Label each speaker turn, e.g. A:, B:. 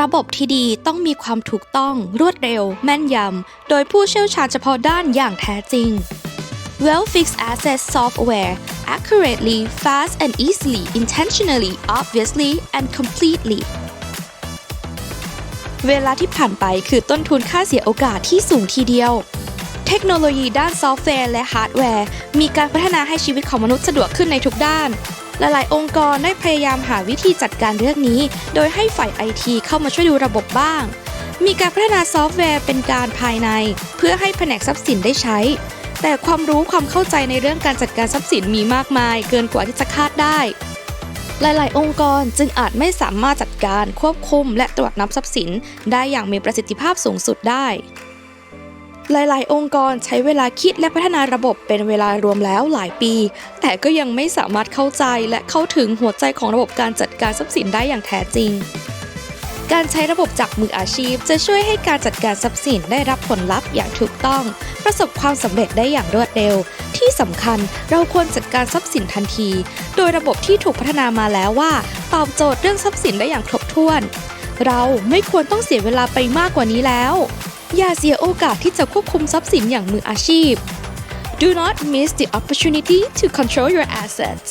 A: ระบบที่ดีต้องมีความถูกต้อง รวดเร็ว แม่นยำ โดยผู้เชี่ยวชาญเฉพาะด้านอย่างแท้จริง Well Fixed Access Software accurately, fast and easily, intentionally, obviously, and completely เวลาที่ผ่านไปคือต้นทุนค่าเสียโอกาสที่สูงทีเดียว เทคโนโลยีด้านซอฟต์แวร์และฮาร์ดแวร์ มีการพัฒนาให้ชีวิตของมนุษย์สะดวกขึ้นในทุกด้าน หลายๆ องค์กรได้พยายามหาวิธีจัดการเรื่องนี้ โดยให้ฝ่ายไอทีเข้ามาช่วยดูระบบบ้าง มีการพัฒนาซอฟต์แวร์เป็นการภายใน เพื่อให้แผนกทรัพย์สินได้ใช้ แต่ความรู้ความเข้าใจในเรื่องการจัดการทรัพย์สินมีมากมาย เกินกว่าที่จะคาดได้ หลาย ๆ องค์กรจึงอาจไม่สามารถจัดการควบคุม และตรวจนับทรัพย์สิน ได้อย่างมีประสิทธิภาพสูงสุดได้ หลาย ๆ องค์กรใช้เวลาคิดและพัฒนาระบบเป็นเวลารวมแล้วหลายปี แต่ก็ยังไม่สามารถเข้าใจและเข้าถึงหัวใจของระบบการจัดการทรัพย์สินได้อย่างแท้จริง การใช้ระบบจากมืออาชีพ จะช่วยให้การจัดการทรัพย์สินได้รับผลลัพธ์อย่างถูกต้อง ประสบความสำเร็จได้อย่างรวดเร็ว ที่สำคัญเราควรจัดการทรัพย์สินทันที โดยระบบที่ถูกพัฒนามาแล้วว่า ตอบโจทย์เรื่องทรัพย์สินได้อย่างครบถ้วน เราไม่ควรต้องเสียเวลาไปมากกว่านี้แล้ว อย่าเสียโอกาสที่จะควบคุมทรัพย์สินอย่างมืออาชีพ Do not miss the opportunity to control your assets